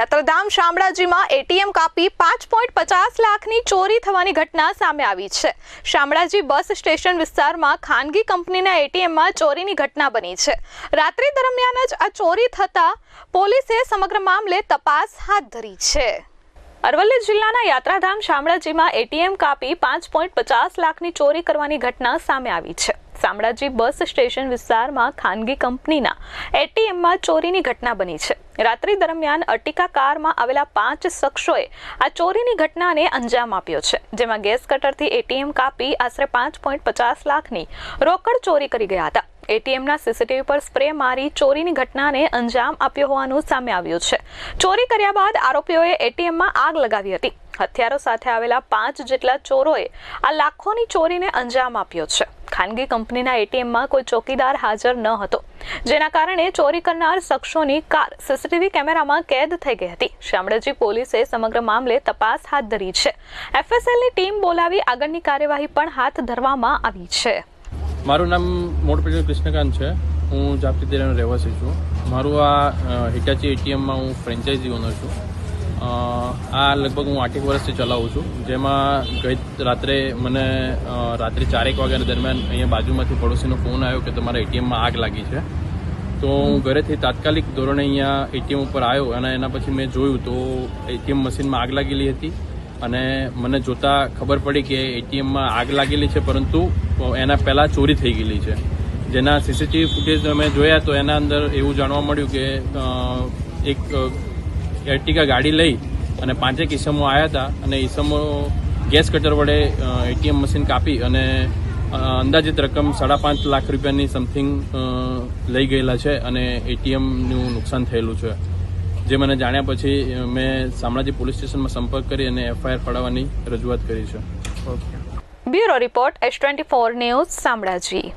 યાત્રાધામ શામળાજીમાં એટીએમ કાપી પાંચ પોઈન્ટ પચાસ લાખની ચોરી થવાની ઘટના સામે આવી છે. શામળાજી બસ સ્ટેશન વિસ્તારમાં ખાનગી કંપનીના એટીએમમાં ચોરીની ઘટના બની છે. રાત્રિ દરમિયાન જ આ ચોરી થતા પોલીસે સમગ્ર મામલે તપાસ હાથ ધરી છે. અરવલ્લી જિલ્લાના યાત્રાધામ શામળાજીમાં એટીએમ કાપી પાંચ પોઈન્ટ પચાસ લાખની ચોરી કરવાની ઘટના સામે આવી છે. શામળાજી બસ સ્ટેશન વિસ્તારમાં ખાનગી કંપનીના એટીએમમાં ચોરીની ઘટના બની છે. રાત્રિ દરમિયાન અટિકા કારમાં આવેલા પાંચ શખ્સોએ આ ચોરીની ઘટનાને અંજામ આપ્યો છે, જેમાં ગેસ કટરથી એટીએમ કાપી આશરે પાંચ પોઈન્ટ પચાસ લાખની રોકડ ચોરી કરી ગયા હતા. એટીએમના સીસીટીવી પર સ્પ્રે મારી ચોરીની ઘટનાને અંજામ આપ્યો હોવાનું સામે આવ્યું છે. ચોરી કર્યા બાદ આરોપીઓએ એટીએમમાં આગ લગાવી હતી. હથિયારો સાથે આવેલા પાંચ જેટલા ચોરોએ આ લાખોની ચોરીને અંજામ આપ્યો છે. ખાનગી કંપનીના એટીએમમાં કોઈ ચોકીદાર હાજર ન હતો. જેના કારણે ચોરી કરનાર શખ્સોની કાર સીસીટીવી કેમેરામાં કેદ થઈ ગઈ હતી. શામળાજી પોલીસે સમગ્ર મામલે તપાસ હાથ ધરી છે. એફએસએલની ટીમ બોલાવી આગળની કાર્યવાહી પણ હાથ ધરવામાં આવી છે. મારું નામ મોટપેટી કૃષ્ણકાંત છે. હું જાપતી દેરાનો રહેવાસી છું. મારું આ હિટાચી એટીએમમાં હું ફ્રેન્ચાઇઝી ઓનર છું. આ લગભગ હું આઠેક વર્ષથી ચલાવું છું. જેમાં ગઈ રાત્રે મને રાત્રે ચારેક વાગ્યાના દરમિયાન અહીંયા બાજુમાંથી પડોશીનો ફોન આવ્યો કે તમારા એટીએમમાં આગ લાગી છે. તો હું ઘરેથી તાત્કાલિક ધોરણે અહીંયા એટીએમ ઉપર આવ્યો અને એના પછી મેં જોયું તો એટીએમ મશીનમાં આગ લાગેલી હતી અને મને જોતા ખબર પડી કે એટીએમમાં આગ લાગેલી છે પરંતુ એના પહેલાં ચોરી થઈ ગયેલી છે. જેના સીસીટીવી ફૂટેજ અમે જોયા તો એના અંદર એવું જાણવા મળ્યું કે એક અ, એર્ટિકા ગાડી લઈ અને પાંચેક ઈસમો આવ્યા હતા અને ઈસમો ગેસ કટર વડે એટીએમ મશીન કાપી અને અંદાજિત રકમ સાડા પાંચ લાખ રૂપિયાની સમથિંગ લઈ ગયેલા છે અને એટીએમનું નુકસાન થયેલું છે. જે મને જાણ્યા પછી મેં શામળાજી પોલીસ સ્ટેશનમાં સંપર્ક કરી અને એફઆઈઆર પડાવવાની રજૂઆત કરી છે. Bureau report S twenty four news Shamlaji.